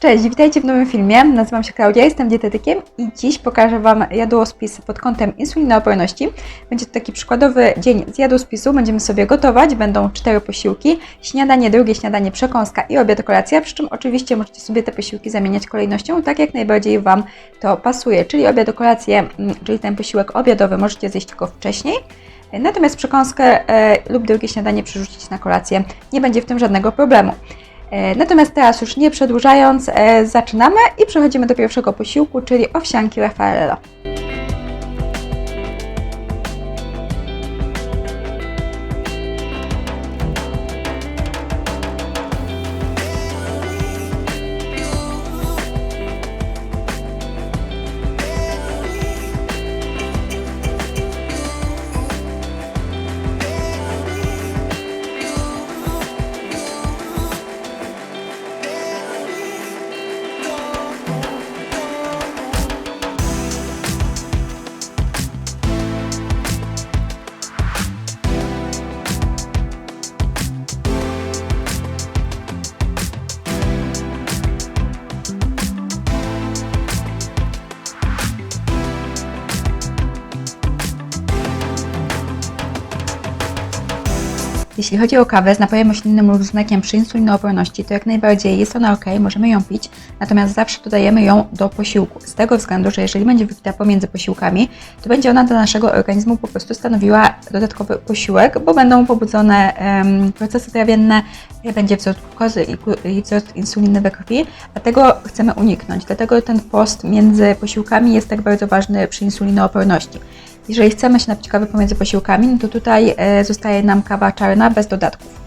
Cześć, witajcie w nowym filmie. Nazywam się Klaudia, jestem dietetykiem i dziś pokażę Wam jadłospis pod kątem insulinooporności. Będzie to taki przykładowy dzień z jadłospisu. Będziemy sobie gotować, będą cztery posiłki, śniadanie, drugie śniadanie, przekąska i obiad, kolacja, przy czym oczywiście możecie sobie te posiłki zamieniać kolejnością, tak jak najbardziej Wam to pasuje, czyli obiad, kolację, mm, czyli ten posiłek obiadowy możecie zjeść tylko wcześniej, Natomiast przekąskę e, lub drugie śniadanie przerzucić na kolację. Nie będzie w tym żadnego problemu. E, Natomiast teraz już nie przedłużając, e, zaczynamy i przechodzimy do pierwszego posiłku, czyli owsianki Raffaello. Jeśli chodzi o kawę z napojem oślinnym lub z mlekiem przy insulinooporności, to jak najbardziej jest ona ok, możemy ją pić, natomiast zawsze dodajemy ją do posiłku. Z tego względu, że jeżeli będzie wypita pomiędzy posiłkami, to będzie ona dla naszego organizmu po prostu stanowiła dodatkowy posiłek, bo będą pobudzone em, procesy trawienne, będzie wzrost glukozy i, glu- i wzrost insuliny we krwi, a tego chcemy uniknąć. Dlatego ten post między posiłkami jest tak bardzo ważny przy insulinooporności. Jeżeli chcemy się napić kawy pomiędzy posiłkami, no to tutaj e, zostaje nam kawa czarna bez dodatków.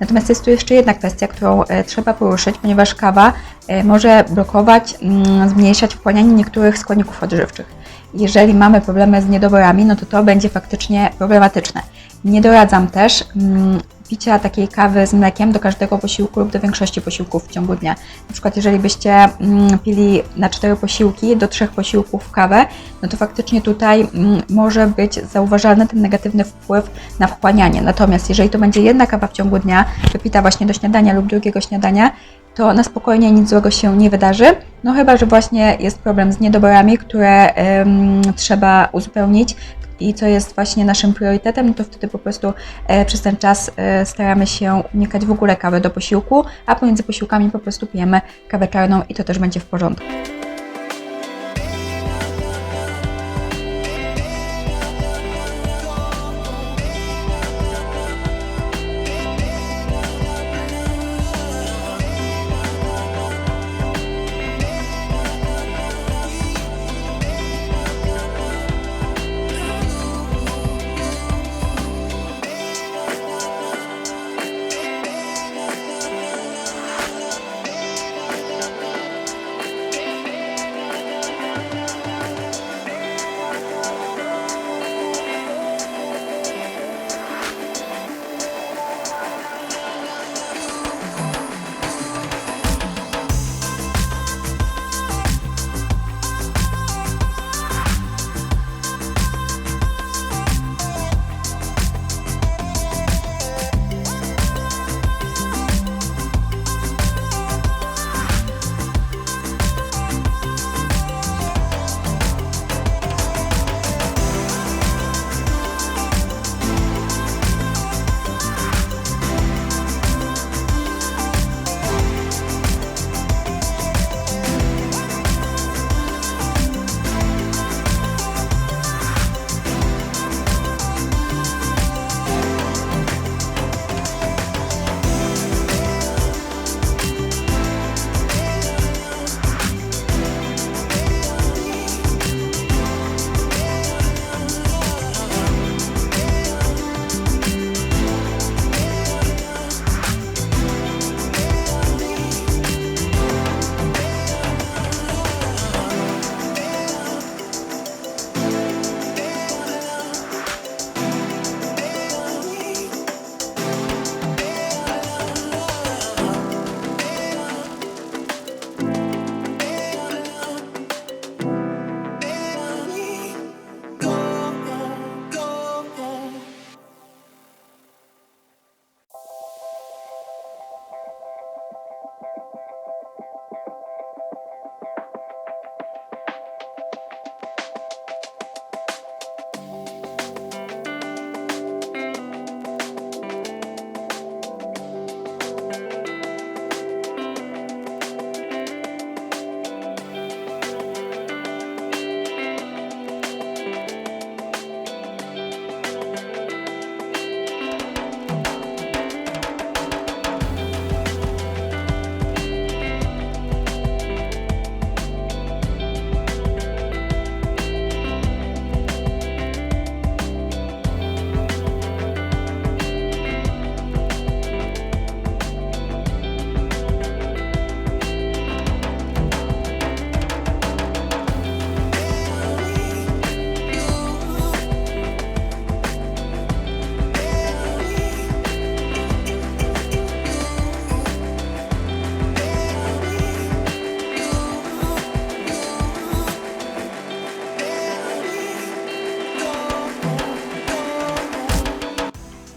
Natomiast jest tu jeszcze jedna kwestia, którą e, trzeba poruszyć, ponieważ kawa e, może blokować, mm, zmniejszać wchłanianie niektórych składników odżywczych. Jeżeli mamy problemy z niedoborami, no to to będzie faktycznie problematyczne. Nie doradzam też mm, picia takiej kawy z mlekiem do każdego posiłku lub do większości posiłków w ciągu dnia. Na przykład jeżeli byście mm, pili na cztery posiłki do trzech posiłków kawę, no to faktycznie tutaj mm, może być zauważalny ten negatywny wpływ na wchłanianie. Natomiast jeżeli to będzie jedna kawa w ciągu dnia, wypita właśnie do śniadania lub drugiego śniadania, to na spokojnie nic złego się nie wydarzy. No chyba, że właśnie jest problem z niedoborami, które em, trzeba uzupełnić i co jest właśnie naszym priorytetem, no to wtedy po prostu e, przez ten czas e, staramy się unikać w ogóle kawy do posiłku, a pomiędzy posiłkami po prostu pijemy kawę czarną i to też będzie w porządku.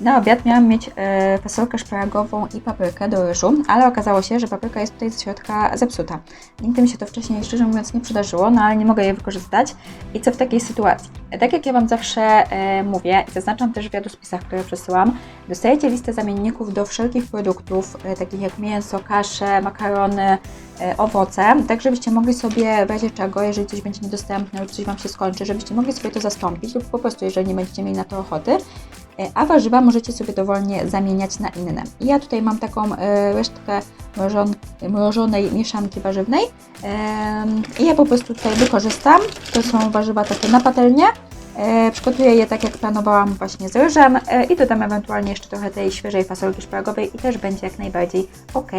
Na obiad miałam mieć e, fasolkę szparagową i paprykę do ryżu, ale okazało się, że papryka jest tutaj z środka zepsuta. Nigdy mi się to wcześniej, szczerze mówiąc, nie przydarzyło, no ale nie mogę jej wykorzystać. I co w takiej sytuacji? Tak jak ja Wam zawsze e, mówię i zaznaczam też w jadłospisach, które przesyłam, dostajecie listę zamienników do wszelkich produktów, e, takich jak mięso, kasze, makarony, e, owoce, tak żebyście mogli sobie w razie czego, jeżeli coś będzie niedostępne lub coś Wam się skończy, żebyście mogli sobie to zastąpić lub po prostu, jeżeli nie będziecie mieli na to ochoty, a warzywa możecie sobie dowolnie zamieniać na inne. Ja tutaj mam taką e, resztkę mrożon, mrożonej mieszanki warzywnej i ja po prostu tutaj wykorzystam. To są warzywa takie na patelnię. E, Przygotuję je tak jak planowałam właśnie z ryżem e, i dodam ewentualnie jeszcze trochę tej świeżej fasolki szparagowej i też będzie jak najbardziej ok.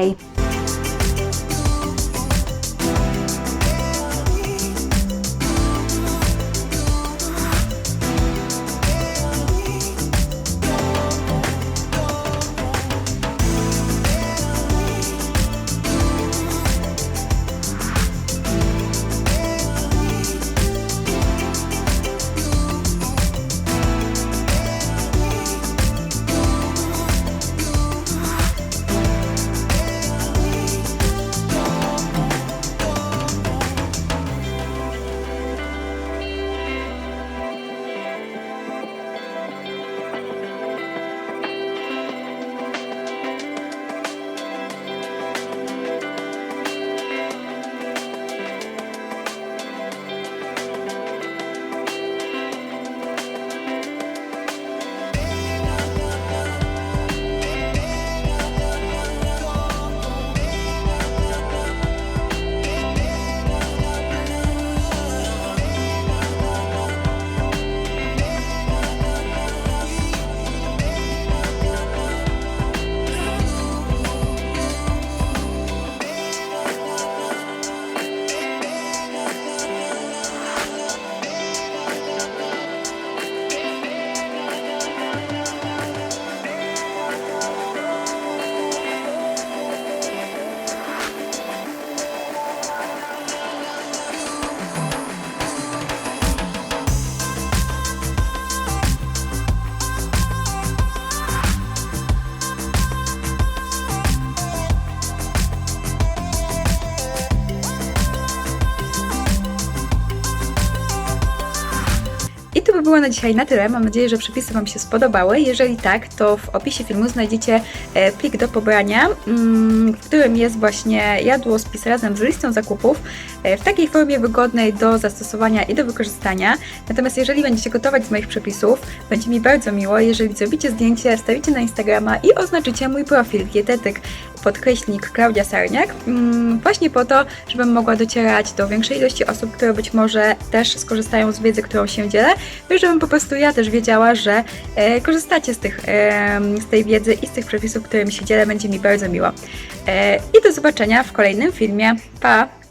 Było na dzisiaj na tyle. Mam nadzieję, że przepisy Wam się spodobały. Jeżeli tak, to w opisie filmu znajdziecie e, plik do pobrania, mm, w którym jest właśnie jadłospis razem z listą zakupów e, w takiej formie wygodnej do zastosowania i do wykorzystania. Natomiast jeżeli będziecie gotować z moich przepisów, będzie mi bardzo miło, jeżeli zrobicie zdjęcie, wstawicie na Instagrama i oznaczycie mój profil dietetyk podkreślnik Klaudia Sarniak, mm, właśnie po to, żebym mogła docierać do większej ilości osób, które być może też skorzystają z wiedzy, którą się dzielę, no i żebym po prostu ja też wiedziała, że e, korzystacie z, tych, z tej wiedzy i z tych przepisów, którymi się dzielę, będzie mi bardzo miło. E, I do zobaczenia w kolejnym filmie. Pa!